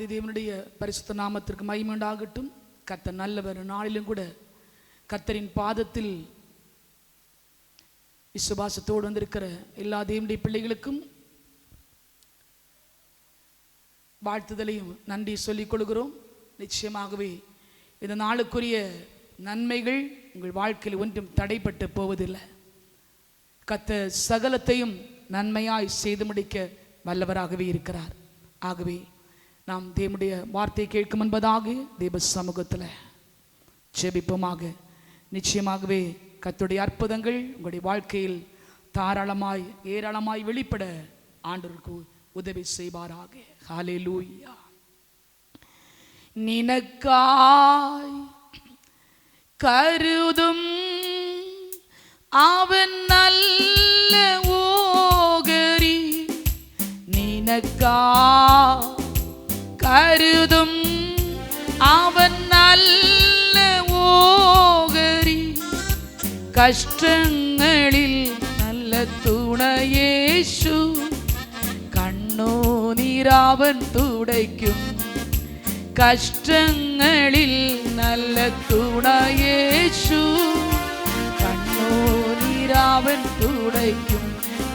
ஆதி தேவனுடைய பரிசுத்த நாமத்திற்கு மகிமையுண்டாகட்டும். கத்த நல்லவர் நாளிலும் கூட கத்தரின் பாதத்தில் விசுவாசத்தோடு வந்திருக்கிற எல்லா தேவனுடைய பிள்ளைகளுக்கும் வாழ்த்துதலையும் நன்றி சொல்லிக் கொள்கிறோம். நிச்சயமாகவே இந்த நாளுக்குரிய நன்மைகள் உங்கள் வாழ்க்கையில் ஒன்றும் தடைப்பட்டு போவதில்லை. கத்த சகலத்தையும் நன்மையாய் செய்து முடிக்க வல்லவராகவே இருக்கிறார். ஆகவே நாம் தேவனுடைய வார்த்தை கேட்கும் என்பதாக தேவ சமூகத்தில் ஜெபிப்போமாக. நிச்சயமாகவே கத்துடைய அற்புதங்கள் உங்களுடைய வாழ்க்கையில் தாராளமாய் ஏராளமாய் வெளிப்பட ஆண்டவருக்கு உதவி செய்வாராக. ஹalleluya நினக்காய் கருதும் அவன் நல்ல ஓகரி. நினக்கா കരുതും. അവൻ നല്ല ഓകരി കഷ്ടങ്ങളിൽ നല്ല തുണയേശു കണ്ണോ നീരാവൻ തുടയ്ക്കും. കഷ്ടങ്ങളിൽ നല്ല തുണയേശു കണ്ണോ നീരാവൻ തുടയ്ക്കും.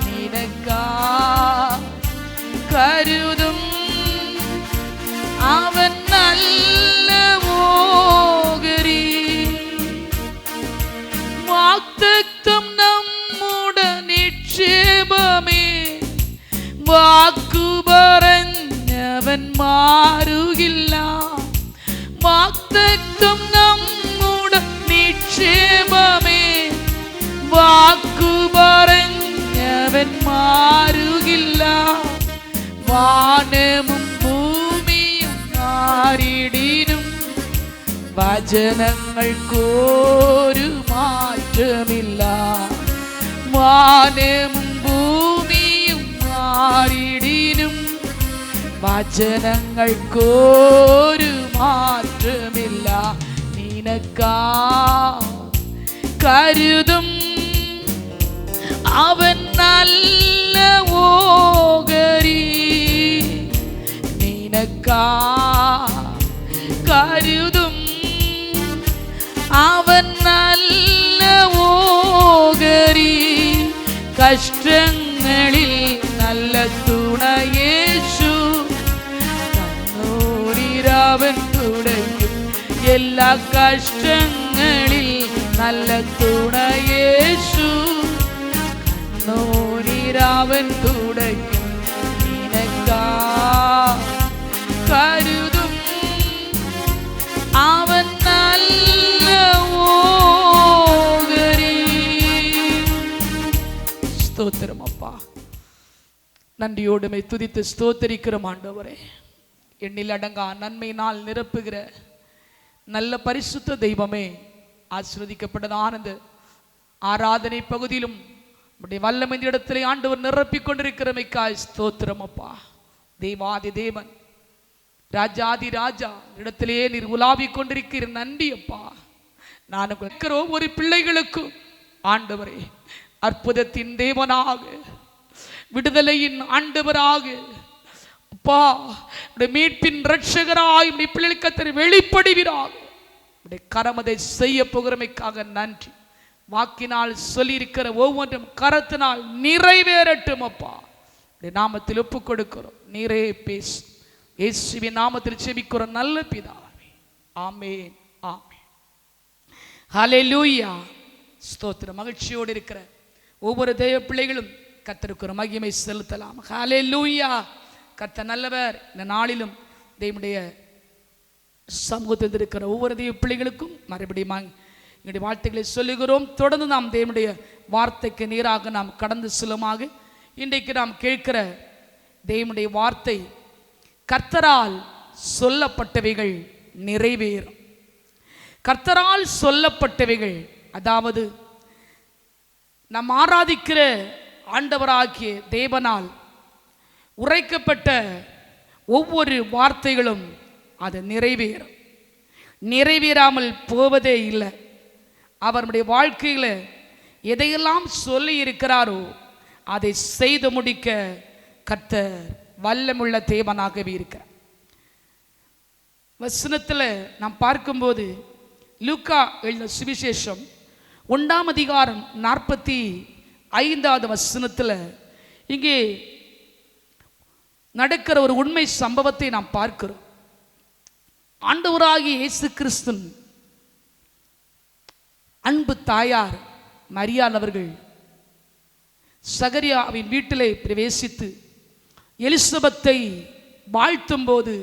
നിനക്കാ കരുതും. அவன் நல்ல Michael. എല്ലാ കഷ്ടങ്ങളിൽ നല്ല തുണയേശു കണ്ണൂരിരവൻ തുടയ്ക്കും നിനക്കാ കരുതും അവൻ നല്ല ഓകരി ஸ்தோத்திரம் அப்பா நன்றியோடுமை துதித்து ஸ்தோத்தரிக்கிறோம் ஆண்டவரே எண்ணில் அடங்கா நன்மையினால் நிரப்புகிற நல்ல பரிசுத்த தெய்வமே ஆசிர்வதிக்கப்பட்டதான இந்த ஆராதனை பகுதியிலும் நம்முடைய வல்லமை இடத்திலே ஆண்டவர் நிரப்பிக் கொண்டிருக்கிறமைக்காய் ஸ்தோத்திரம் அப்பா. தெய்வாதி தேவன் ராஜாதி ராஜா இடத்திலே நீர் உலாவிக் கொண்டிருக்கிற நன்றி அப்பா. நான் இருக்கிற ஒவ்வொரு பிள்ளைகளுக்கும் ஆண்டவரே அற்புதத்தின் தேவனாக விடுதலையின் ஆண்டவராக அப்பா உடைய மீட்பின் ரட்சகராய் உடைய பிள்ளைகளுக்கு வெளிப்படுகிறார். வெளிப்படுவீராக உடைய கரமதை செய்ய போகிறமைக்காக நன்றி. வாக்கினால் சொல்லியிருக்கிற ஒவ்வொன்றும் கரத்தினால் நிறைவேறட்டும் அப்பா. நாமத்தில் ஒப்பு கொடுக்கிறோம் நீரே பேசு இயேசுவின் நாமத்தில் செபிக்கிற நல்ல பிதாவே. ஆமேன். ஆமேன். ஹலே லூயா ஸ்தோத்திர மகிழ்ச்சியோடு இருக்கிற ஒவ்வொரு தெய்வ பிள்ளைகளும் கத்திருக்கிற மகிமை செலுத்தலாம். ஹalleluya. கர்த்தர் நல்லவர். இந்த நாளிலும் தேவனுடைய சமூகத்தில் இருக்கிற ஒவ்வொரு தெய்வ பிள்ளைகளுக்கும் மறுபடியும் எங்களுடைய வாழ்த்துக்களை சொல்லுகிறோம். தொடர்ந்து நாம் தேவனுடைய வார்த்தைக்கு நேராக நாம் கடந்து செல்லுமாக. இன்றைக்கு நாம் கேட்கிற தேவனுடைய வார்த்தை கர்த்தரால் சொல்லப்பட்டவைகள் நிறைவேறும். கர்த்தரால் சொல்லப்பட்டவைகள் அதாவது நாம் ஆராதிக்கிற ஆண்டவராகிய தேவனால் உரைக்கப்பட்ட ஒவ்வொரு வார்த்தைகளும் அது நிறைவேறும். நிறைவேறாமல் போவதே இல்லை. அவருடைய வாழ்க்கையில் எதையெல்லாம் சொல்லி இருக்கிறாரோ அதை செய்து முடிக்க கத்த வல்லமுள்ள தேவனாகவே இருக்கிறார். வசனத்தில் நாம் பார்க்கும்போது லூக்கா எழுதின சுவிசேஷம் ஒன்றாம் அதிகாரம் நாற்பத்தி ஐந்தாவது வசனத்தில் இங்கே நடக்கிற ஒரு உண்மை சம்பவத்தை நாம் பார்க்கிறோம். ஆண்டவராகிய இயேசு கிறிஸ்துன் அன்பு தாயார் மரியாள் அவர்கள் சகரியாவின் வீட்டிலே பிரவேசித்து எலிசபத்தை வாழ்த்தும் போது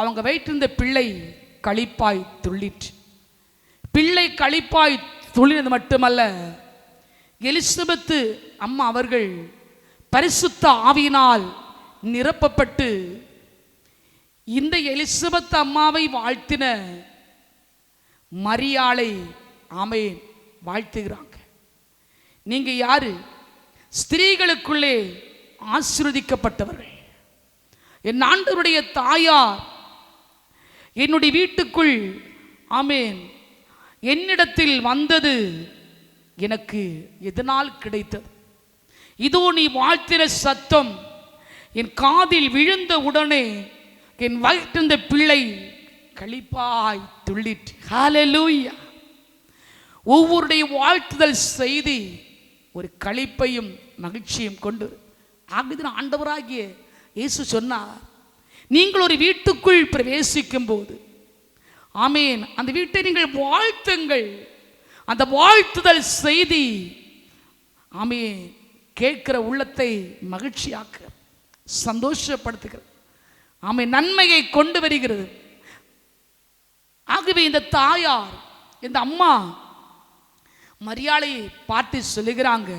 அவங்க வைத்திருந்த பிள்ளை களிப்பாய் துள்ளிற்று. பிள்ளை களிப்பாய் துள்ளினது மட்டுமல்ல எலிசபத்து அம்மா அவர்கள் பரிசுத்த ஆவியினால் நிரப்பப்பட்டு இந்த எலிசபெத் அம்மாவை வாழ்த்தின மரியாளை ஆமென் வாழ்த்துகிறாங்க. நீங்க யாரு? ஸ்திரீகளுக்குள்ளே ஆசிர்வதிக்கப்பட்டவர்கள். என் ஆண்டவருடைய தாயார் என்னுடைய வீட்டுக்குள் ஆமேன் என்னிடத்தில் வந்தது எனக்கு எதனால் கிடைத்தது? இதோ நீ வாழ்த்தின சத்தம் என் காதில் விழுந்த உடனே என் வயிற்றிருந்த பிள்ளை களிப்பாய் துள்ளிற்று. ஹாலலூயா ஒவ்வொருடைய வாழ்த்துதல் செய்தி ஒரு களிப்பையும் மகிழ்ச்சியும் கொண்டு. ஆகிதான் ஆண்டவராகிய இயேசு சொன்னார் நீங்கள் ஒரு வீட்டுக்குள் பிரவேசிக்கும் போது ஆமேன் அந்த வீட்டை நீங்கள் வாழ்த்துங்கள். அந்த வாழ்த்துதல் செய்தி ஆமே கேட்கிற உள்ளத்தை மகிழ்ச்சியாக்கு. சந்தோஷப்படுத்துகிறது. ஆமை நன்மையை கொண்டு வருகிறது. ஆகவே இந்த தாயார் இந்த அம்மா மரியாதையை பார்த்து சொல்லுகிறாங்க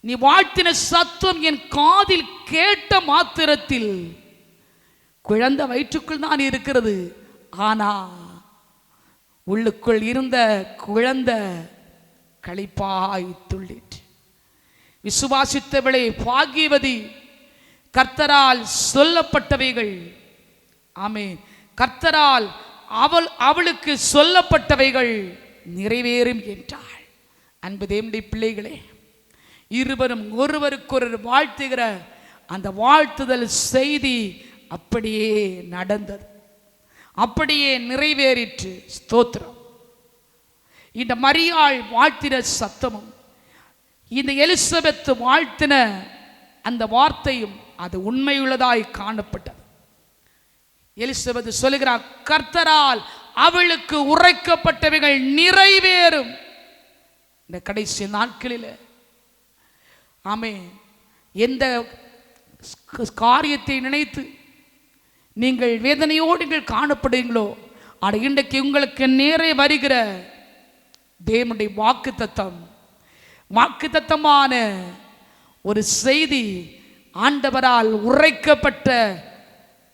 நீ வாழ்த்தின சத்துவம் என் காதில் கேட்ட மாத்திரத்தில் குழந்தை வயிற்றுக்குள் தான் இருக்கிறது. ஆனா உள்ளுக்குள் இருந்த குழந்தை களிப்பாய் துள்ளி விசுவாசித்தவளே பாகியவதி கர்த்தரால் சொல்லப்பட்டவைகள். ஆமே கர்த்தரால் அவள் அவளுக்கு சொல்லப்பட்டவைகள் நிறைவேறும் என்றாள். அன்பு தேவனுடைய பிள்ளைகளே இருவரும் ஒருவருக்கொரு வாழ்த்துகிற அந்த வாழ்த்துதல் செய்தி அப்படியே நடந்தது. அப்படியே நிறைவேறிற்று. ஸ்தோத்திரம். இந்த மரியாள் வாழ்த்தின சத்தமும் இந்த எலிசபெத் வாழ்த்தின அந்த வார்த்தையும் அது உண்மையுள்ளதாய் காணப்பட்டது. எலிசபெத் சொல்லுகிறார் கர்த்தரால் அவளுக்கு உரைக்கப்பட்டவைகள் நிறைவேறும். இந்த கடைசி நாட்களில். ஆமே எந்த காரியத்தை நினைத்து நீங்கள் வேதனையோடு நீங்கள் காணப்படுவீங்களோ ஆனால் இன்றைக்கு உங்களுக்கு நேரே வருகிற தேவனுடைய வாக்கு தத்தம் வாக்குத்தத்தமான ஒரு செய்தி ஆண்டவரால் உரைக்கப்பட்ட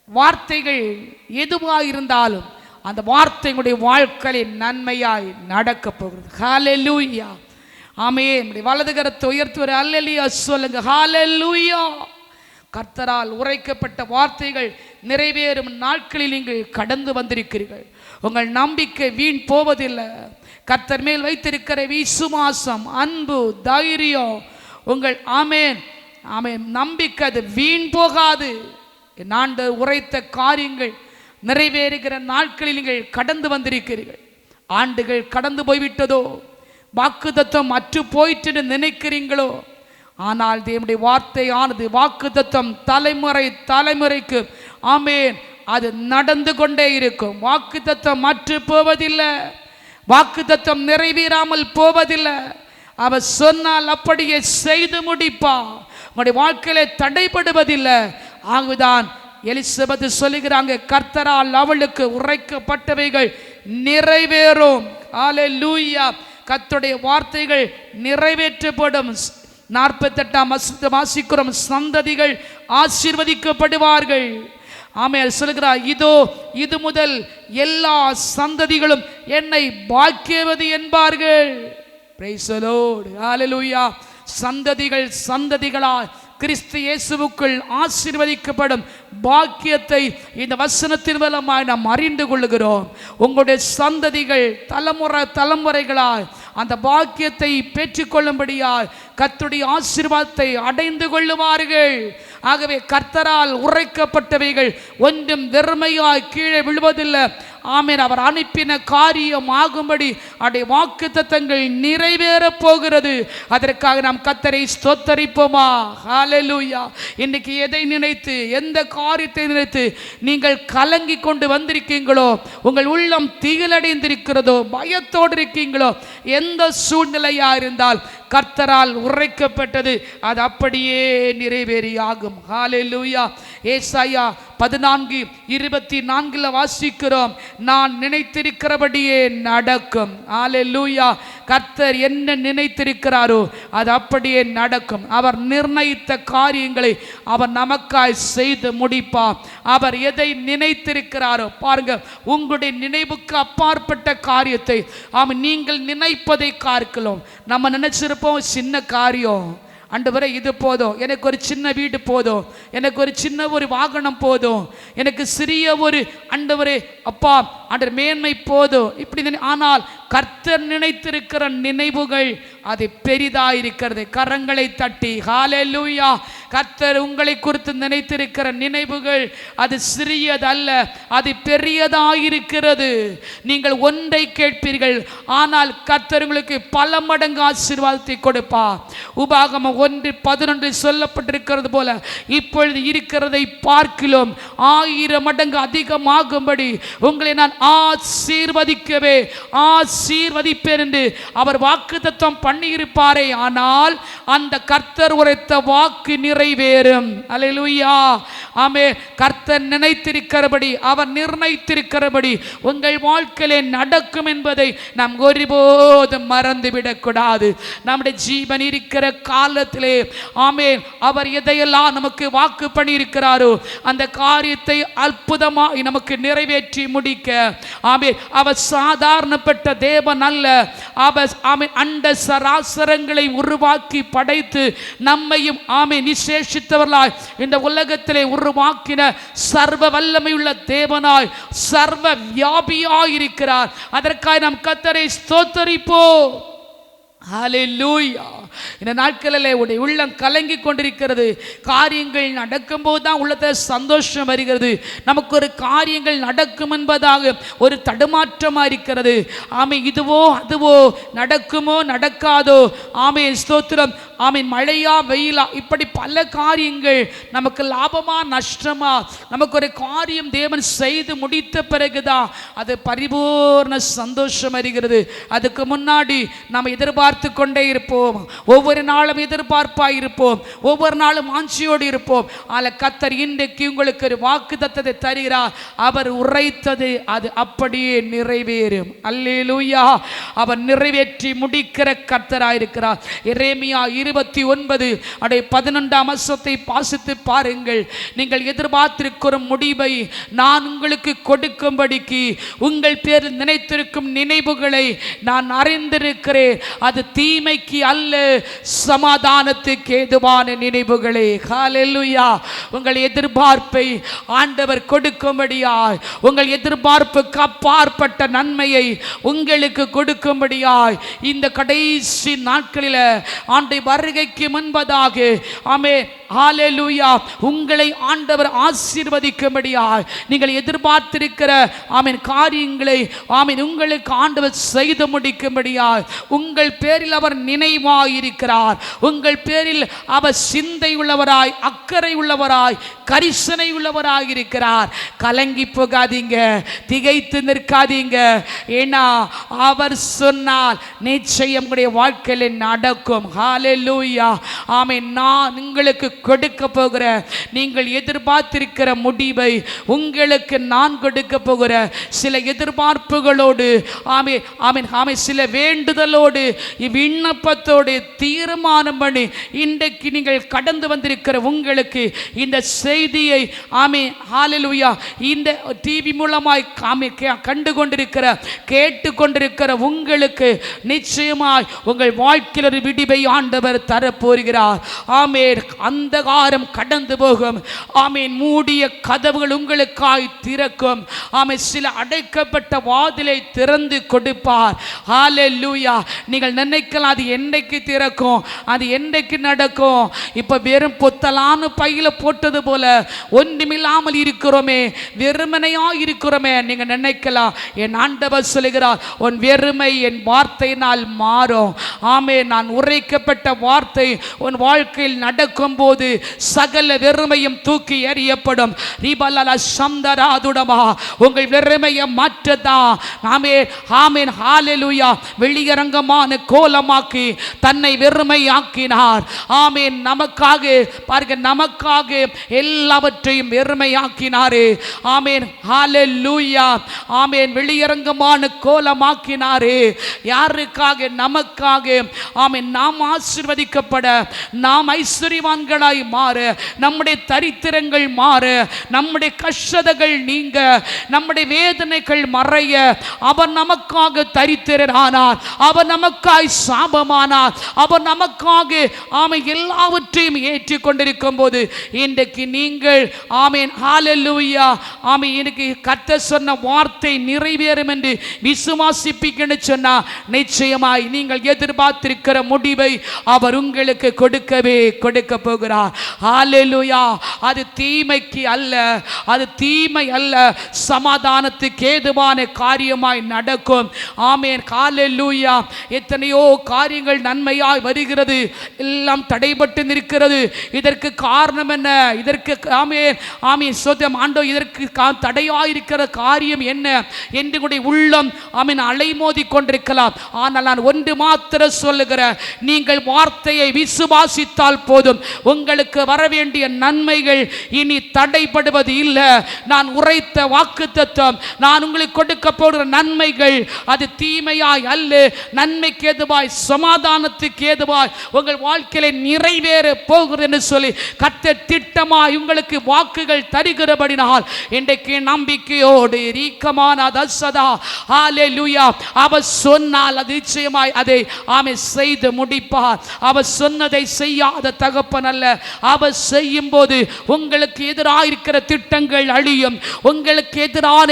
வார்த்தைகள் எதுவாக இருந்தாலும் அந்த வார்த்தைகளுடைய வாழ்க்கையில் நன்மையாய் நடக்க போகிறது. ஹalleluya ஆமே நம்முடைய வலது கரத்தை உயர்த்துவர். அல்லலியா சொல்லுங்க. ஹalleluya கர்த்தரால் உரைக்கப்பட்ட வார்த்தைகள் நிறைவேறும் நாட்களில் நீங்கள் கடந்து வந்திருக்கிறீர்கள். உங்கள் நம்பிக்கை வீண் போவதில்லை. கத்தர் மேல் வைத்திருக்கிற விசுவாசம் அன்பு தைரியம் உங்கள் ஆமேன். ஆமேன். நம்பிக்கை அது வீண் போகாது. நான் உரைத்த காரியங்கள் நிறைவேறுகிற நாட்களில் நீங்கள் கடந்து வந்திருக்கிறீர்கள். ஆண்டுகள் கடந்து போய்விட்டதோ? வாக்குத்தத்தம் அற்று போயிட்டு நினைக்கிறீங்களோ? ஆனால் தேவனுடைய வார்த்தையானது ஆனது வாக்குத்தத்தம் தலைமுறை தலைமுறைக்கு ஆமேன் அது நடந்து கொண்டே இருக்கும். வாக்குத்தத்தம் அற்று போவதில்லை. வாக்குத்தத்தம் நிறைவேறாமல் போவதில்லை. அவர் சொன்னால் அப்படியே செய்து முடிப்பா. உங்களுடைய வாழ்க்கையில தடைபடுவதில்லை. ஆகுதான் எலிசபெத் சொல்லுகிறாங்க கர்த்தரால் அவளுக்கு உரைக்கப்பட்டவைகள் நிறைவேறும். ஆலே லூயா கர்த்தருடைய வார்த்தைகள் நிறைவேற்றப்படும். நாற்பத்தெட்டாம் வசனத்தை வாசிக்கிறோம். சந்ததிகள் ஆசீர்வதிக்கப்படுவார்கள். ஆமையால் சொல்கிறார் இதோ இது முதல் எல்லா சந்ததிகளும் என்னை பாக்கியவது என்பார்கள். சந்ததிகள் சந்ததிகளால் கிறிஸ்து இயேசுவுக்குள் ஆசீர்வதிக்கப்படும் பாக்கியத்தை இந்த வசனத்தின் மூலமாக நாம் அறிந்து கொள்கிறோம் உங்களுடைய சந்ததிகள் தலைமுறை தலைமுறைகளால் அந்த பாக்கியத்தை பெற்றுக்கொள்ளும்படியால் கத்துடைய ஆசீர்வாதத்தை அடைந்து கொள்ளுவார்கள் ஆகவே கர்த்தரால் உரைக்கப்பட்டவைகள் ஒன்றும் வெறுமையாய் கீழே விழுவதில்லை. ஆமீன். அவர் அனுப்பின காரியம் ஆகும்படி அவருடைய வாக்கு தத்தங்கள் நிறைவேறப் போகிறது. அதற்காக நாம் கத்தரை ஸ்தோத்தரிப்போமா? ஹாலலூயா இன்னைக்கு எதை நினைத்து எந்த காரியத்தை நினைத்து நீங்கள் கலங்கி கொண்டு வந்திருக்கீங்களோ உங்கள் உள்ளம் திகிலடைந்திருக்கிறதோ பயத்தோடு இருக்கீங்களோ எந்த சூழ்நிலையா இருந்தால் கர்த்தரால் உரைக்கப்பட்டது. அது அப்படியே நிறைவேறியாகும். லூயா ஏசாயா பதினான்கு இருபத்தி நான்கில் வாசிக்கிறோம். நான் நினைத்திருக்கிறபடியே நடக்கும். ஆலே லூயா கர்த்தர் என்ன நினைத்திருக்கிறாரோ அது அப்படியே நடக்கும். அவர் நிர்ணயித்த காரியங்களை அவர் நமக்காய் செய்து முடிப்பார். அவர் எதை நினைத்திருக்கிறாரோ பாருங்க உங்களுடைய நினைவுக்கு அப்பாற்பட்ட காரியத்தை ஆமாம் நீங்கள் நினைப்பதை பார்க்கலாம் நம்ம நினைச்சிருப்ப நினைப்போம் சின்ன காரியம். ஆண்டவரே இது போதும். எனக்கு ஒரு சின்ன வீடு போதும். எனக்கு ஒரு சின்ன ஒரு வாகனம் போதும். எனக்கு சிறிய ஒரு அண்டவரே அப்பா அண்டர் மேன்மை போதும். இப்படி ஆனால் கர்த்தர் நினைத்திருக்கிற நினைவுகள் அது பெரிதாயிருக்கிறது. கரங்களை தட்டி ஹாலே லூயா கர்த்தர் உங்களை குறித்து நினைத்திருக்கிற நினைவுகள் அது சிறியதல்ல அது பெரியதாயிருக்கிறது. நீங்கள் ஒன்றை கேட்பீர்கள் ஆனால் கர்த்தர் உங்களுக்கு பல மடங்கு ஆசீர்வாதத்தை கொடுப்பா உபாகம ஒன்று பதினொன்று சொல்லப்பட்டிருக்கிறது போல இப்பொழுது இருக்கிறதை பார்க்கிலும் ஆயிரம் மடங்கு அதிகமாகும்படி உங்களை நான் ஆசீர்வதிக்கவே ஆசீர்வதிப்பேன் என்று அவர் வாக்குத்தத்தம் பண்ணியிருப்பாரே. ஆனால் அந்த கர்த்தர் உரைத்த வாக்கு நிறைவேறும். அல்லேலூயா ஆமே கர்த்தர் நினைத்திருக்கிறபடி அவர் நிர்ணயித்திருக்கிறபடி உங்கள் வாழ்க்கையிலே நடக்கும் என்பதை நாம் ஒருபோதும் மறந்துவிடக்கூடாது. நம்முடைய ஜீவன் இருக்கிற காலத்திலே ஆமே அவர் எதையெல்லாம் நமக்கு வாக்கு பண்ணியிருக்கிறாரோ அந்த காரியத்தை அற்புதமாய் நமக்கு நிறைவேற்றி முடிக்க. ஆமே அவர் சாதாரணப்பட்ட தேவன் அல்ல. அவர் ஆமே அண்ட சராசரங்களை உருவாக்கி படைத்து நம்மையும் ஆமே நிசேஷித்தவர்களாய் இந்த உலகத்திலே உருவாக்கின சர்வ வல்லமையுள்ள தேவனாய் சர்வ வியாபியாயிருக்கிறார். அதற்காக நாம் கத்தரை ஸ்தோத்தரிப்போம். ஹலெல்லூயா இந்த நாட்களில் உடைய உள்ளம் கலங்கி கொண்டிருக்கிறது. காரியங்கள் நடக்கும்போது தான் உள்ளத்தில் சந்தோஷம் வருகிறது. நமக்கு ஒரு காரியங்கள் நடக்கும் என்பதாக ஒரு தடுமாற்றமாக இருக்கிறது. ஆமை இதுவோ அதுவோ நடக்குமோ நடக்காதோ. ஆமை ஸ்தோத்திரம். ஆமை மழையா வெயிலா இப்படி பல காரியங்கள் நமக்கு லாபமா நஷ்டமா நமக்கு ஒரு காரியம் தேவன் செய்து முடித்த பிறகுதான் அது பரிபூர்ண சந்தோஷம் வருகிறது. அதுக்கு முன்னாடி நம்ம எதிர்பார்த்து எதிர்பார்த்து கொண்டே இருப்போம். ஒவ்வொரு நாளும் எதிர்பார்ப்பாக இருப்போம் ஒவ்வொரு நாளும் ஆஞ்சியோடு இருப்போம். ஆல கத்தர் இன்றைக்கு உங்களுக்கு ஒரு வாக்கு தத்தத்தை தருகிறார். அவர் உரைத்தது அது அப்படியே நிறைவேறும். அல்லேலூயா. அவர் நிறைவேற்றி முடிக்கிற கர்த்தராயிருக்கிறார். எரேமியா இருபத்தி ஒன்பது அடைய பதினொன்றாம் அம்சத்தை பாசித்து பாருங்கள். நீங்கள் எதிர்பார்த்திருக்கிற முடிவை நான் உங்களுக்கு கொடுக்கும்படிக்கு உங்கள் பேர் நினைத்திருக்கும் நினைவுகளை நான் அறிந்திருக்கிறேன். அது தீமைக்கு அல்ல சமாதானத்துக்கு ஏதுவான நினைவுகளே. ஹalleluya. உங்கள் எதிர்பார்ப்பை ஆண்டவர் கொடுக்கும்படியாய் உங்கள் எதிர்பார்ப்புக்கு அப்பாற்பட்ட நன்மையை உங்களுக்கு கொடுக்கும்படியாய் இந்த கடைசி நாட்களில் ஆண்டை வருகைக்கு முன்பதாக ஆமே ஹாலெலுயா உங்களை ஆண்டவர் ஆசீர்வதிக்கும்படியாய் நீங்கள் எதிர்பார்த்திருக்கிற ஆமீன் காரியங்களை ஆமீன் உங்களுக்கு ஆண்டவர் செய்து முடிக்கும்படியாய் உங்கள் பேர் பேரில் அவர் நினைவாயிருக்கிறார். உங்கள் பேரில் அவர் சிந்தை உள்ளவராய் அக்கறை உள்ளவராய் கரிசனை உள்ளவராய் இருக்கிறார் கலங்கி போகாதீங்க திகைத்து நிற்காதீங்க. ஏன்னா அவர் சொன்னால் நிச்சயம் உடைய வாழ்க்கையில் நடக்கும். ஹாலே லூயா ஆமை நான் உங்களுக்கு கொடுக்க போகிற நீங்கள் எதிர்பார்த்திருக்கிற முடிவை உங்களுக்கு நான் கொடுக்க போகிற சில எதிர்பார்ப்புகளோடு ஆமே ஆமீன் ஆமே சில வேண்டுதலோடு விண்ணப்பத்தோடு தீர்மானம் பண்ணி இன்றைக்கு நீங்கள் கடந்து வந்திருக்கிற உங்களுக்கு இந்த செய்தியை ஆமே ஹாலலுயா இந்த டிவி மூலமாய் ஆமே கே- கண்டு கொண்டிருக்கிற கேட்டு கொண்டிருக்கிற உங்களுக்கு நிச்சயமாய் உங்கள் வாழ்க்கையில் ஒரு விடிவை ஆண்டவர் தரப்போகிறார். ஆமேன். அந்தகாரம் கடந்து போகும். ஆமேன். மூடிய கதவுகள் உங்களுக்காய் திறக்கும். ஆமே சில அடைக்கப்பட்ட வாதிலை திறந்து கொடுப்பார். ஹalleluya. நீங்கள் நினைக்கலாம். அது என்னைக்கு திறக்கும்? அது என்னைக்கு நடக்கும்? இப்போ வெறும் பொத்தலான பையில் போட்டது போல ஒன்றுமில்லாமல் இருக்கிறோமே வெறுமனையாக இருக்கிறோமே நீங்கள் நினைக்கலாம். என் ஆண்டவர் சொல்கிறார் உன் வெறுமை என் வார்த்தையினால் மாறும். ஆமே நான் உரைக்கப்பட்ட வார்த்தை உன் வாழ்க்கையில் நடக்கும் போது சகல வெறுமையும் தூக்கி எறியப்படும். ரிபலல சந்தராதுடமா உங்கள் வெறுமையை மாற்றதா ஆமே ஆமேன். ஹாலெலுயா வெளியரங்கமான கோலமாக்கி தன்னை வெறுமையாக்கினார். ஆமேன் நமக்காக பாருங்க நமக்காக எல்லாவற்றையும் வெறுமையாக்கினாரே. ஆமேன் லூயா ஆமேன் வெளியரங்கமான கோலமாக்கினாரே. யாருக்காக? நமக்காக. ஆமேன் நாம் ஆசீர்வதிக்கப்பட நாம் ஐஸ்வர்யவான்களாய் மாற நம்முடைய தரித்திரங்கள் மாற நம்முடைய கஷ்டதைகள் நீங்க நம்முடைய வேதனைகள் மறைய அவர் நமக்காக தரித்திரனானார் அவர் நமக்காய் சாபமானார் அவர் நமக்காக ஆமை எல்லாவற்றையும் ஏற்றி கொண்டிருக்கும் போது இன்றைக்கு நீங்கள் ஆமேன் ஹalleluya ஆமை எனக்கு கத்த சொன்ன வார்த்தை நிறைவேறும் என்று விசுவாசிப்பீங்கன்னு சொன்னா நிச்சயமாய் நீங்கள் எதிர்பார்த்திருக்கிற முடிவை அவர் உங்களுக்கு கொடுக்கவே கொடுக்க போகிறார். ஹalleluya அது தீமைக்கு அல்ல அது தீமை அல்ல சமாதானத்துக்கு ஏதுவான காரியமாய் நடக்கும். ஆமேன் ஹalleluya எத்தனையோ காரியங்கள் நன்மையாய் வருகிறது. எல்லாம் தடைபட்டு நிற்கிறது. இதற்கு காரணம் என்ன? இதற்கு ஆமே ஆமே சோதம் ஆண்டோ இதற்கு கா- தடையாயிருக்கிற காரியம் என்ன? என்று கூட உள்ளம் ஆமீன் அலைமோதி கொண்டிருக்கலாம். ஆனால் நான் ஒன்று மாத்திர சொல்லுகிற நீங்கள் வார்த்தையை விசுவாசித்தால் போதும். உங்களுக்கு வர வேண்டிய நன்மைகள் இனி தடைபடுவது இல்லை. நான் உரைத்த வாக்கு தத்துவம் நான் உங்களுக்கு கொடுக்க போடுகிற நன்மைகள் அது தீமையாய் அல்ல. நன்மைக்கு ஏதுவாய் சமாதானத்துக்கு ஏதுவாய் உங்கள் வாழ்க்கையில நிறைவேற போகிறது என்று சொல்லி கத்த திட்டமாய் உங்களுக்கு வாக்குகள் தருகிறபடினால் இன்றைக்கு நம்பிக்கையோடு ரீக்கமான தசதா ஹalleluya அவர் சொன்னால் அது நிச்சயமாய் அதை ஆமை செய்து முடிப்பார். அவர் சொன்னதை செய்யாத தகப்பன் அல்ல. அவர் செய்யும் போது உங்களுக்கு எதிராக இருக்கிற திட்டங்கள் அழியும். உங்களுக்கு எதிரான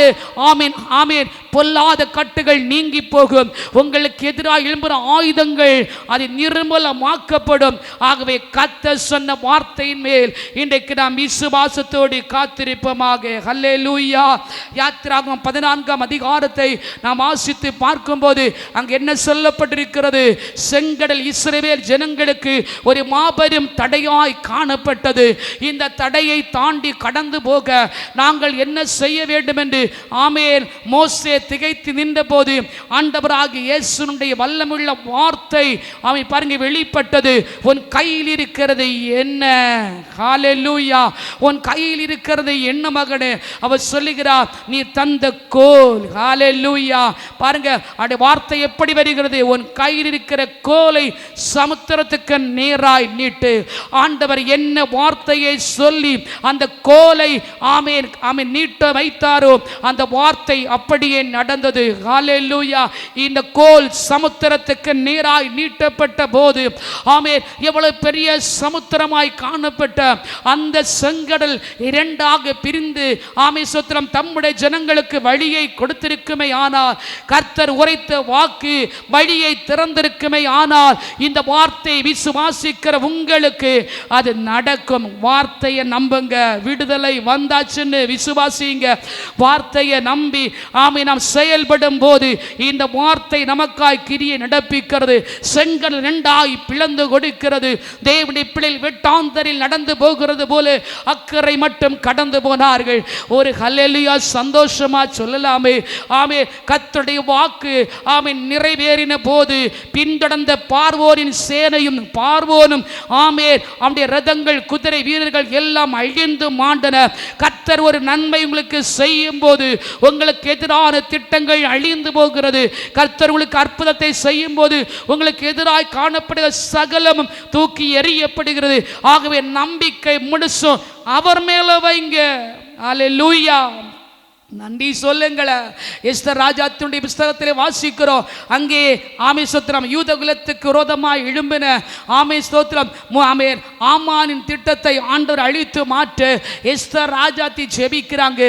ஆமீன் ஆமீன் பொல்லாத கட்டுகள் நீங்கி போகும். உங்களுக்கு எதிராக எழும்புற ஆயுதங்கள் அது நிர்மூலமாக்கப்படும். ஆகவே கத்த சொன்ன வார்த்தையின் மேல் இன்றைக்கு நாம் விசுவாசத்தோடு காத்திருப்போமாக. ஹல்லே லூயா யாத்திராகும் பதினான்காம் அதிகாரத்தை நாம் ஆசித்து பார்க்கும்போது அங்கு என்ன சொல்லப்பட்டிருக்கிறது? செங்கடல் இஸ்ரேவேல் ஜனங்களுக்கு ஒரு மாபெரும் தடையாய் காணப்பட்டது. இந்த தடையை தாண்டி கடந்து போக நாங்கள் என்ன செய்ய வேண்டும் என்று ஆமேன். மோசே திகைத்து நின்றபோது ஆண்டவராகிய இயேசுனுடைய வல்லமுள்ள வார்த்தை அவன் பாருங்க வெளிப்பட்டது. உன் கையில் இருக்கிறது என்ன? ஹாலெல்லூயா உன் கையில் இருக்கிறது என்ன மகனே? அவர் சொல்லுகிறார் நீ தந்த கோல். ஹாலெல்லூயா பாருங்க அந்த வார்த்தை எப்படி வருகிறது? உன் கையில் இருக்கிற கோலை சமுத்திரத்துக்கு நேராய் நீட்டு. ஆண்டவர் என்ன வார்த்தையை சொல்லி அந்த கோலை ஆமேன் ஆமேன் நீட்ட வைத்தாரோ அந்த வார்த்தை அப்படியே நடந்தது. ஹாலெல்லூயா இந்த கோல் சமுத்திரத்துக்கு நேராய் நீட்டப்பட்ட போது ஆமே எவ்வளவு பெரிய சமுத்திரமாய் காணப்பட்ட அந்த செங்கடல் இரண்டாக பிரிந்து ஆமே சுத்திரம் தம்முடைய ஜனங்களுக்கு வழியை கொடுத்திருக்குமே ஆனால் கர்த்தர் உரைத்த வாக்கு வழியை திறந்திருக்குமே ஆனால் இந்த வார்த்தை விசுவாசிக்கிற உங்களுக்கு அது நடக்கும். வார்த்தையை நம்புங்க விடுதலை வந்தாச்சுன்னு விசுவாசிங்க. வார்த்தையை நம்பி ஆமை நாம் செயல்படும் போது இந்த வார்த்தை நமக்காய் கிரியை கற்பிக்கிறது செங்கல் ரெண்டாய் பிளந்து கொடுக்கிறது. தேவனுடைய பிள்ளைகள் வெட்டாந்தரில் நடந்து போகிறது போல அக்கறை மட்டும் கடந்து போனார்கள். ஒரு ஹல்லேலூயா சந்தோஷமா சொல்லலாமே. ஆமே கர்த்தருடைய வாக்கு ஆமை நிறைவேறின போது பின்தொடர்ந்த பார்வோரின் சேனையும் பார்வோனும் ஆமே அவனுடைய ரதங்கள் குதிரை வீரர்கள் எல்லாம் அழிந்து மாண்டன. கர்த்தர் ஒரு நன்மை உங்களுக்கு செய்யும் போது உங்களுக்கு எதிரான திட்டங்கள் அழிந்து போகிறது. கர்த்தர் உங்களுக்கு அற்புதத்தை செய்யும் போது உங்களுக்கு எதிராய் காணப்படுகிற சகலமும் தூக்கி எறியப்படுகிறது. ஆகவே நம்பிக்கை முழுசும் அவர் மேல வைங்க அல்லேலூயா நன்றி சொல்லுங்களேன் எஸ்தர் ராஜாத்தினுடைய புஸ்தகத்திலே வாசிக்கிறோம். அங்கே ஆமே ஸ்தோத்திரம் யூத குலத்துக்கு விரோதமாய் எழும்பின ஆமே ஸ்தோத்திரம் ஆமேர் ஆமானின் திட்டத்தை ஆண்டவர் அழித்து மாற்று எஸ்தர் ராஜாத்தி ஜெபிக்கிறாங்க.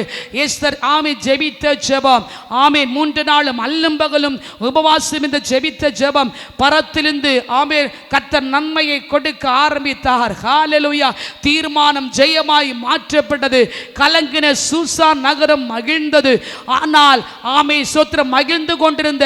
எஸ்தர் ஆமே ஜெபித்த ஜெபம் ஆமே மூன்று நாளும் அல்லும் பகலும் உபவாசம் இந்த ஜெபித்த ஜெபம் பரத்திலிருந்து ஆமே கர்த்தர் நன்மையை கொடுக்க ஆரம்பித்தார். ஹாலலுயா தீர்மானம் ஜெயமாய் மாற்றப்பட்டது. கலங்கின சூசான் நகரம் மகிழ்ந்தது ஆனால் ஆமை சோத்திரம் மகிழ்ந்து கொண்டிருந்த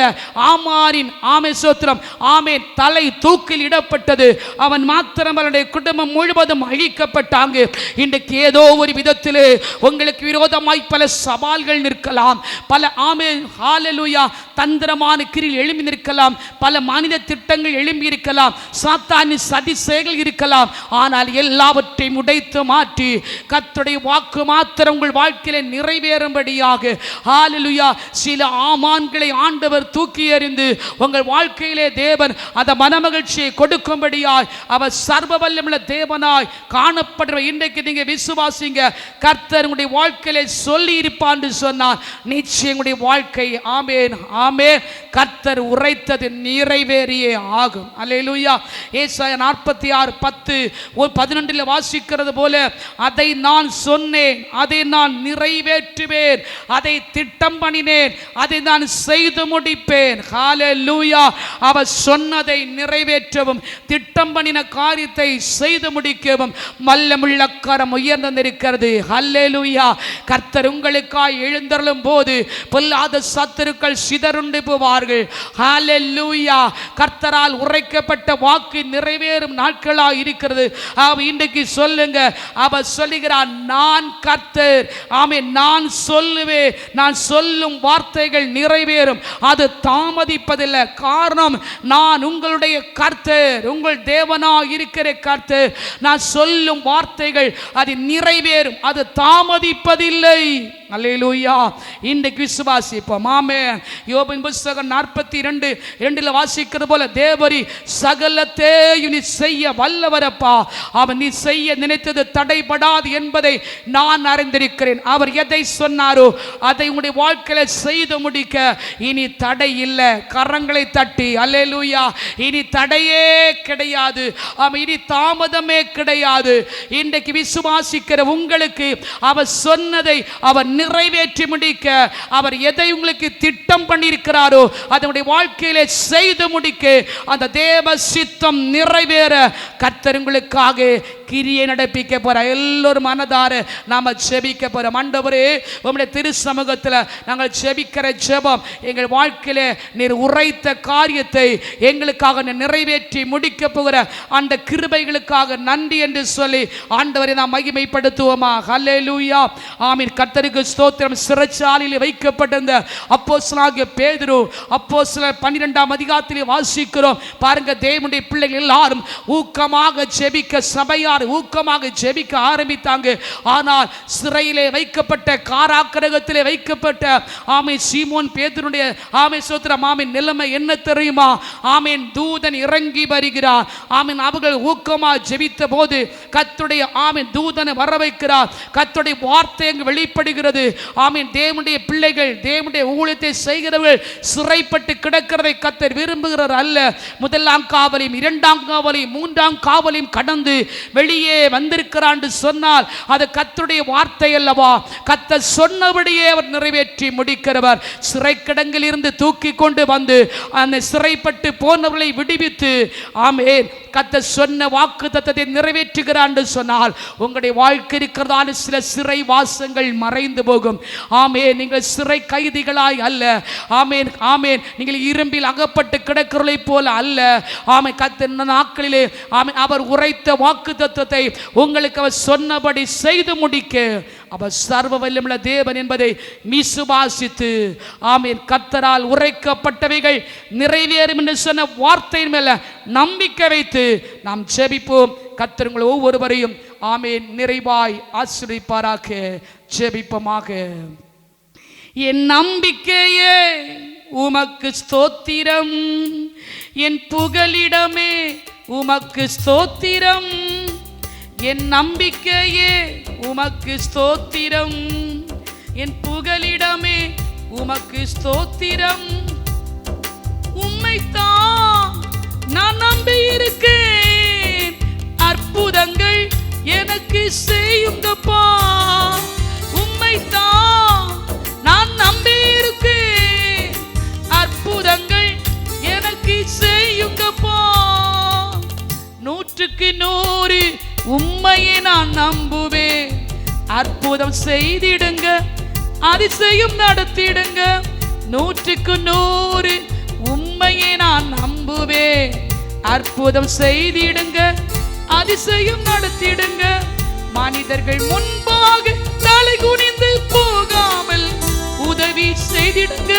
ஆமாரின் ஆமை சோத்திரம் ஆமே தலை தூக்கில் இடப்பட்டது. அவன் மாத்திரம் அவனுடைய குடும்பம் முழுவதும் அழிக்கப்பட்டாங்க. இன்றைக்கு ஏதோ ஒரு விதத்தில் உங்களுக்கு விரோதமாய் பல சவால்கள் நிற்கலாம். பல ஆமே ஹாலலுயா தந்திரமான கிரியில் எழும்பி நிற்கலாம் பல மனித திட்டங்கள் எழும்பி இருக்கலாம் சாத்தானின் சதி செயல்கள் இருக்கலாம். ஆனால் எல்லாவற்றையும் உடைத்து மாற்றி கத்துடைய வாக்கு மாத்திரம் உங்கள் வாழ்க்கையில நிறைவேறும்படியாக. ஆலிலுயா சில ஆமான்களை ஆண்டவர் தூக்கி எறிந்து உங்கள் வாழ்க்கையிலே தேவன் அந்த மனமகிழ்ச்சியை கொடுக்கும்படியாய் அவர் சர்வ வல்லமுள்ள தேவனாய் காணப்படுற இன்றைக்கு நீங்க விசுவாசிங்க. கர்த்தர் உங்களுடைய வாழ்க்கையிலே சொல்லி இருப்பான்னு சொன்னார் நிச்சயம் உங்களுடைய வாழ்க்கை. ஆமேன். ஆ ஆமே கர்த்தர் உரைத்தது நிறைவேறியே ஆகும். அல்லேலூயா. ஏசாய நாற்பத்தி ஆறு பத்து ஒரு பதினொன்றில் வாசிக்கிறது போல அதை நான் சொன்னேன் அதை நான் நிறைவேற்றுவேன் அதை திட்டம் பண்ணினேன் அதை நான் செய்து முடிப்பேன். ஹalleluya. அவர் சொன்னதை நிறைவேற்றவும் திட்டம் பண்ணின காரியத்தை செய்து முடிக்கவும் மல்லமுள்ள கரம் உயர்ந்திருக்கிறது. ஹalleluya. கர்த்தர் உங்களுக்காய் எழுந்தருளும் போது பொல்லாத சத்துருக்கள் சிதறுண்டு போவார்கள். கர்த்தரால் உரைக்கப்பட்ட வாக்கு நிறைவேறும் நாட்களாக இருக்கிறது. அவ இன்றைக்கு சொல்லுங்க. அவ சொல்லுகிறார் நான் கர்த்தர். ஆமே நான் சொல்லுவேன். நான் சொல்லும் வார்த்தைகள் நிறைவேறும். அது தாமதிப்பதில்லை. காரணம் நான் உங்களுடைய கர்த்தர். உங்கள் தேவனாக இருக்கிற கர்த்தர். நான் சொல்லும் வார்த்தைகள் அது நிறைவேறும். அது தாமதிப்பதில்லை. அல்லையிலூயா இன்றைக்கு விசுவாசிப்போம். ஆமே யோபின் புஸ்தகம் நாற்பத்தி ரெண்டு ரெண்டில் வாசிக்கிறது போல தேவரி சகலத்தையும் நீ செய்ய வல்லவரப்பா. அவன் நீ செய்ய நினைத்தது தடைபடாது என்பதை நான் அறிந்திருக்கிறேன். அவர் எதை சொன்னாரோ அதை உங்களுடைய வாழ்க்கையில செய்து முடிக்க இனி தடை இல்லை. கரங்களை தட்டி அல்லேலூயா இனி தடையே கிடையாது. அவன் இனி தாமதமே கிடையாது. இன்றைக்கு விசுவாசிக்கிற உங்களுக்கு அவர் சொன்னதை அவர் நிறைவேற்றி முடிக்க அவர் எதை உங்களுக்கு திட்டம் பண்ணியிருக்கிறாரோ அதனுடைய வாழ்க்கையிலே செய்து முடிக்க அந்த தேவ சித்தம் நிறைவேற கர்த்தர் உங்களுக்காக கிரியை நடப்பிக்க போற எல்லோரும் மனதார நாம செபிக்க போறோம். ஆண்டவரே உம்முடைய திரு சமூகத்தில் நாங்கள் செபிக்கிற ஜெபம் எங்கள் வாழ்க்கையிலே நீர் உரைத்த காரியத்தை எங்களுக்காக நிறைவேற்றி முடிக்க போகிற அந்த கிருபைகளுக்காக நன்றி என்று சொல்லி ஆண்டவரை நாம் மகிமைப்படுத்துவோமா? ஹல்லேலூயா ஆமீன். கர்த்தருக்கு ஸ்தோத்திரம். சிறைச்சாலையில் வைக்கப்பட்டிருந்த அப்போ சிலாகிய பேதரு அப்போ சில பன்னிரெண்டாம் அதிகாரத்திலே வாசிக்கிறோம். பாருங்க தேவனுடைய பிள்ளைகள் எல்லாரும் ஊக்கமாக செபிக்க சபையார் எல்லார் ஊக்கமாக ஜெபிக்க ஆரம்பித்தாங்க. ஆனால் சிறையிலே வைக்கப்பட்ட காராக்கிரகத்திலே வைக்கப்பட்ட ஆமை சீமோன் பேதனுடைய ஆமை சோத்திரம் ஆமின் நிலைமை என்ன தெரியுமா? ஆமீன் தூதன் இறங்கி வருகிறார். ஆமீன் அவர்கள் ஊக்கமாக ஜெபித்த போது கத்துடைய ஆமீன் தூதனை வர வைக்கிறார் கத்துடைய வார்த்தை அங்கு வெளிப்படுகிறது. ஆமீன் தேவனுடைய பிள்ளைகள் தேவனுடைய ஊழியத்தை செய்கிறவர்கள் சிறைப்பட்டு கிடக்கிறதை கத்தர் விரும்புகிறார் அல்ல. முதலாம் காவலையும் இரண்டாம் காவலையும் மூன்றாம் காவலையும் கடந்து வெளி வெளியே வந்திருக்கிறான் சொன்னால் அது கத்துடைய வார்த்தை அல்லவா? கத்த சொன்னபடியே அவர் நிறைவேற்றி முடிக்கிறவர். சிறை கிடங்கில் இருந்து தூக்கி கொண்டு வந்து அந்த சிறைப்பட்டு போனவர்களை விடுவித்து ஆமேன். கத்த சொன்ன வாக்கு தத்தத்தை நிறைவேற்றுகிறான் சொன்னால் உங்களுடைய வாழ்க்கை இருக்கிறதான சில சிறை வாசங்கள் மறைந்து போகும். ஆமே நீங்கள் சிறை கைதிகளாய் அல்ல. ஆமேன். ஆமேன். நீங்கள் இரும்பில் அகப்பட்டு கிடக்கிறதை போல அல்ல. ஆமை கத்த நாட்களிலே ஆமை அவர் உரைத்த வாக்கு தத்துவத்தை உங்களுக்கு அவர் சொன்னபடி செய்து முடிக்க அவர் சர்வ வல்லமுள்ள தேவன் என்பதை விசுவாசித்து ஆமீன். கத்தரால் உரைக்கப்பட்டவைகள் நிறைவேறும் என்று சொன்ன வார்த்தையின் மேல நம்பிக்கை வைத்து நாம் ஜெபிப்போம். கத்தருங்கள் ஒவ்வொருவரையும் ஆமீன். நிறைவாய் ஆசிரிப்பாராக ஜெபிப்பமாக. என் நம்பிக்கையே உமக்கு ஸ்தோத்திரம். என் புகலிடமே உமக்கு ஸ்தோத்திரம். என் நம்பிக்கையே உமக்கு ஸ்தோத்திரம். என் புகலிடமே உமக்கு ஸ்தோத்திரம். உம்மைத்தான் நான் நம்பி இருக்கேன். அற்புதங்கள் எனக்கு செய்யுங்கப்பா. உம்மைத்தான் நான் நம்பி இருக்கேன். அற்புதங்கள் எனக்கு செய்யுங்கப்பா. நூற்றுக்கு நூறு உம்மையை நான் நம்புவேன். அற்புதம் செய்திடுங்க அதிசயம் நடத்திடுங்க. நூற்றுக்கு நூறு உண்மையை நான் நம்புவேன். அற்புதம் செய்திடுங்க அதிசயம் நடத்திடுங்க. மனிதர்கள் முன்பாக தலை குனிந்து போகாமல் உதவி செய்திடுங்க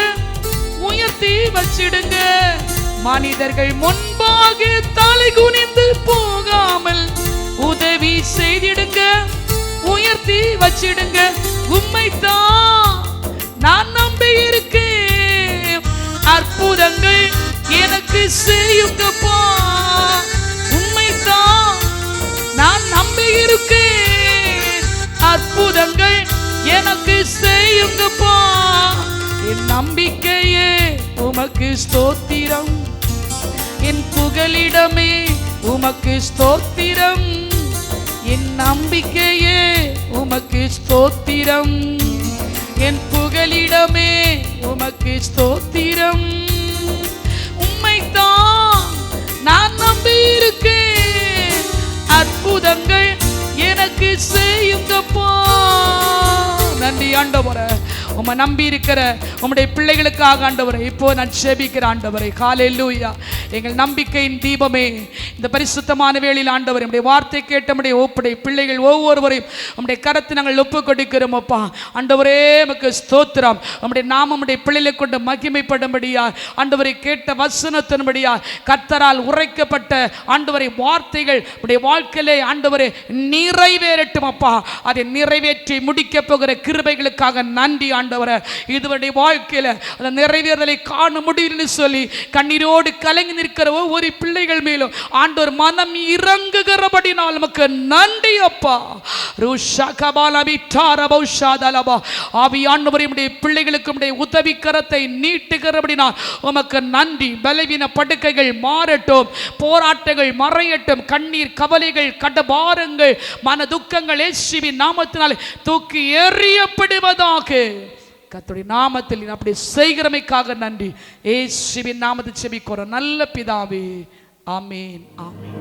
உயர்த்தி வச்சிடுங்க. மனிதர்கள் முன்பாக தலை குனிந்து போகாமல் உதவி செய்திடுங்க. உயர்த்தி வச்சிடுங்க. உண்மைதான். நான் நம்பி இருக்கேன். அற்புதங்கள் எனக்கு செய்யுங்கப்பா. உண்மைதான். நான் நம்பி இருக்கேன். அற்புதங்கள் எனக்கு செய்யுங்கப்பா. என் நம்பிக்கையே உமக்கு ஸ்தோத்திரம். என் புகலிடமே உமக்கு ஸ்தோத்திரம். என் நம்பிக்கையே உமக்கு ஸ்தோத்திரம். என் புகலிடமே உமக்கு ஸ்தோத்திரம். உம்மைத்தான் நான் நம்பியிருக்கேன். அற்புதங்கள் எனக்கு செய்யுங்கப்பா. நன்றி ஆண்டவர. உம்மை நம்பி இருக்கிற உம்முடைய பிள்ளைகளுக்காக ஆண்டவரை இப்போ நான் செபிக்கிற ஆண்டவரை. காலையிலூயா எங்கள் நம்பிக்கையின் தீபமே. இந்த பரிசுத்தமான வேளையில் ஆண்டவர் உடைய வார்த்தை கேட்ட நம்முடைய ஒப்புடைய பிள்ளைகள் ஒவ்வொருவரையும் உம்முடைய கரத்தை நாங்கள் ஒப்பு கொடுக்கிறோம் அப்பா. ஆண்டவரே நமக்கு ஸ்தோத்திரம். உம்முடைய நாம உம்முடைய பிள்ளைகளை கொண்டு மகிமைப்படும்படியா? ஆண்டவரை கேட்ட வசனத்தின்படியா? கர்த்தரால் உரைக்கப்பட்ட ஆண்டவரை வார்த்தைகள் உடைய வாழ்க்கையிலே ஆண்டவரை நிறைவேறட்டும் அப்பா. அதை நிறைவேற்றி முடிக்கப் போகிற கிருபைகளுக்காக நன்றி ஆண்டவரை. இதுவருடைய வாழ்க்கையில அந்த நிறைவேறலை காண முடியும்னு சொல்லி கண்ணீரோடு கலங்கி நிற்கிற ஒவ்வொரு பிள்ளைகள் மேலும் ஆண்டவர் மனம் இறங்குகிறபடினால் நமக்கு நன்றி அப்பா. ருஷா கபாலபி விட்டார பௌஷாதலபா. ஆவி ஆண்டவரே உம்முடைய பிள்ளைகளுக்கு உம்முடைய உதவி கரத்தை நீட்டுகிறபடினால் உமக்கு நன்றி. பலவீன படுக்கைகள் மாறட்டும் போராட்டங்கள் மறையட்டும் கண்ணீர் கவலைகள் கடபாரங்கள் மன துக்கங்கள் இயேசுவின் நாமத்தினால் தூக்கி எறியப்படுவதாக கத்துடைய நாமத்தில் அப்படி செய்கிறமைக்காக நன்றி. ஏசுவின் நாமத்தை செபிக்கிறோம். நல்ல பிதாவே. ஆமேன். ஆமீன்.